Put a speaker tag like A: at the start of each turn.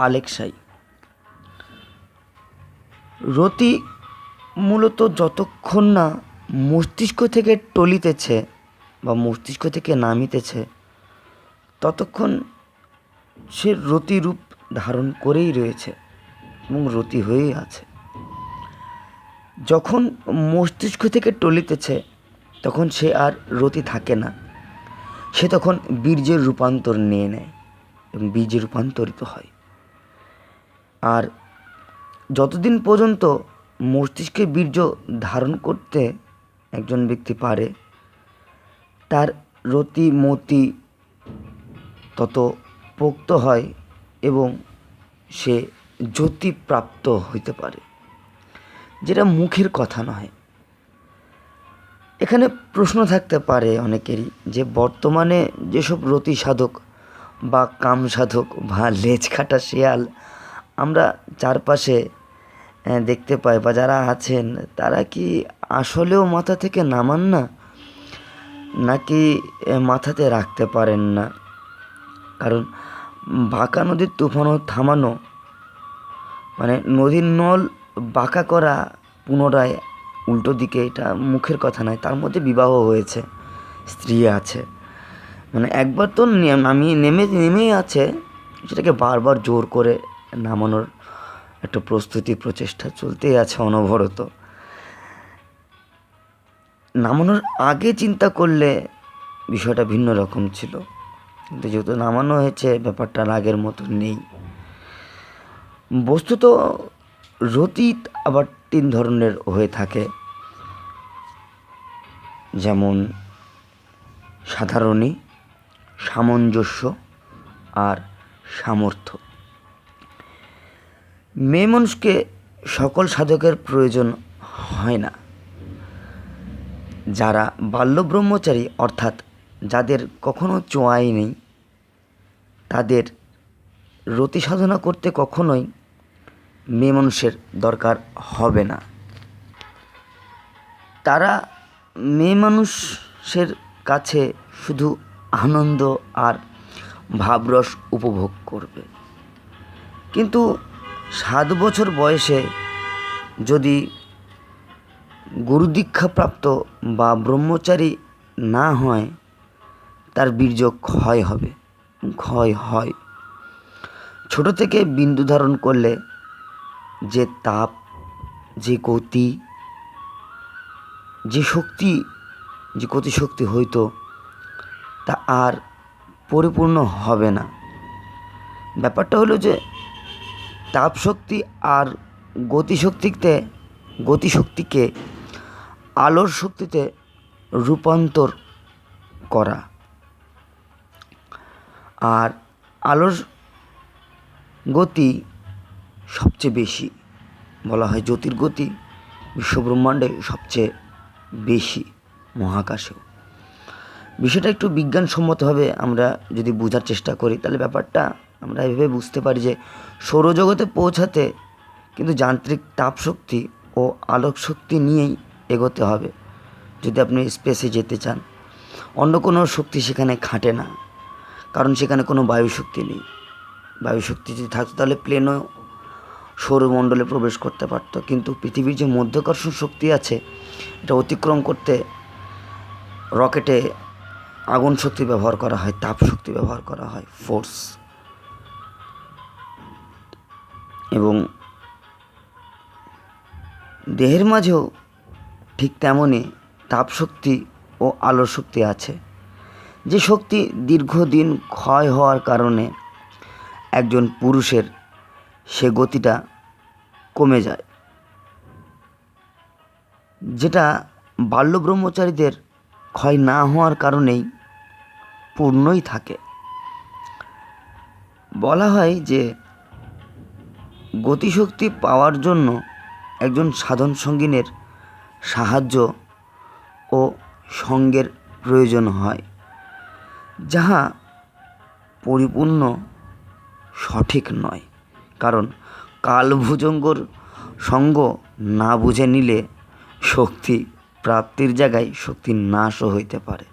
A: Alexei. রতি মূলত যতক্ষণ না মস্তিষ্ক থেকে টলিতেছে বা মস্তিষ্ক থেকে নামিতেছে, ততক্ষণ সে রতি রূপ ধারণ করেই রয়েছে এবং রতি হয়েই আছে। যখন মস্তিষ্ক থেকে টলিতেছে, তখন সে আর রতি থাকে না। সে তখন বীর্যের রূপান্তর নিয়ে নেয় এবং বীর্যে রূপান্তরিত হয়। আর যতদিন পর্যন্ত মস্তিষ্কে বীর্য ধারণ করতে একজন ব্যক্তি পারে, তার রতি মতি তত পোক্ত হয় এবং সে জ্যোতিপ্রাপ্ত হইতে পারে, যেটা মুখের কথা নয়। এখানে প্রশ্ন থাকতে পারে অনেকেরই যে বর্তমানে যেসব রতি সাধক বা কাম সাধক বা লেজ কাটা শেয়াল আমরা চারপাশে দেখতে পাই বা যারা আছেন, তারা কি আসলেও মাথা থেকে নামান না? নাকি মাথাতে রাখতে পারেন না? কারণ বাঁকা নদীর তুফানও থামানো মানে নদীর নল বাঁকা করা পুনরায় উল্টো দিকে এটা মুখের কথা নয়, তার মধ্যে বিবাহ হয়েছে, স্ত্রী আছে। মানে একবার তো নামিয়ে, নেমে, নেমেই আছে, সেটাকে বারবার জোর করে নামানোর একটা প্রস্তুতি, প্রচেষ্টা চলতেই আছে অনবরত। নামানোর আগে চিন্তা করলে বিষয়টা ভিন্ন রকম ছিল। কিন্তু যেহেতু নামানো হয়েছে, ব্যাপারটা আগের মতো নেই। বস্তুত রতীত আবার তিন ধরনের হয়ে থাকে। যেমন সাধারণী, সামঞ্জস্য আর সামর্থ্য। মেয়ে মানুষকে সকল সাধকের প্রয়োজন হয় না। যারা বাল্য ব্রহ্মচারী অর্থাৎ যাদের কখনো চোয়াই নেই, তাদের রতি সাধনা করতে কখনোই মেয়ে মানুষের দরকার হবে না। তারা মেয়ে মানুষের কাছে শুধু আনন্দ আর ভাবরস উপভোগ করবে। কিন্তু সাত বছর বয়সে যদি গুরুদীক্ষাপ্রাপ্ত বা ব্রহ্মচারী না হয়, তার বীর্য ক্ষয় হবে। ক্ষয় হয়। ছোট থেকে বিন্দু ধারণ করলে যে তাপ, যে গতি, যে শক্তি, যে গতিশক্তি হইতো, তা আর পরিপূর্ণ হবে না। ব্যাপারটা হলো যে তাপ শক্তি আর গতিশক্তিতে, গতিশক্তিকে আলোর শক্তিতে রূপান্তর করা। আর আলোর গতি সবচেয়ে বেশি বলা হয় জ্যোতির গতি, বিশ্বব্রহ্মাণ্ডে সবচেয়ে বেশি মহাকাশেও। বিষয়টা একটু বিজ্ঞানসম্মতভাবে আমরা যদি বোঝার চেষ্টা করি, তাহলে ব্যাপারটা আমরা এভাবে বুঝতে পারি যে সৌরজগতে পৌঁছাতে কিন্তু যান্ত্রিক তাপশক্তি ও আলোক শক্তি নিয়েই এগোতে হবে। যদি আপনি স্পেসে যেতে চান, অন্য কোনো শক্তি সেখানে খাটে না, কারণ সেখানে কোনো বায়ু শক্তি নেই। বায়ু শক্তি যদি থাকতো তাহলে প্লেনও সৌরমণ্ডলে প্রবেশ করতে পারতো। কিন্তু পৃথিবীর যে মধ্যাকর্ষণ শক্তি আছে, এটা অতিক্রম করতে রকেটে আগুন শক্তি ব্যবহার করা হয় তাপ শক্তি ব্যবহার করা হয়, ফোর্স। এবং দেহের মাঝেও ঠিক তেমনই তাপ শক্তি ও আলোর শক্তি আছে। যে শক্তি দীর্ঘদিন ক্ষয় হওয়ার কারণে একজন পুরুষের সে গতিটা কমে যায়। যেটা বাল্য ব্রহ্মচারীদের ক্ষয় না হওয়ার কারণেই পূর্ণই থাকে। বলা হয় যে গতিশক্তি পাওয়ার জন্য একজন সাধন সঙ্গিনের সাহায্য ও সঙ্গের প্রয়োজন হয়, যাহা পরিপূর্ণ সঠিক নয়। কারণ কালভুজঙ্গর সঙ্গ না বুঝে নিলে শক্তি প্রাপ্তির জায়গায় শক্তি নাশও হইতে পারে।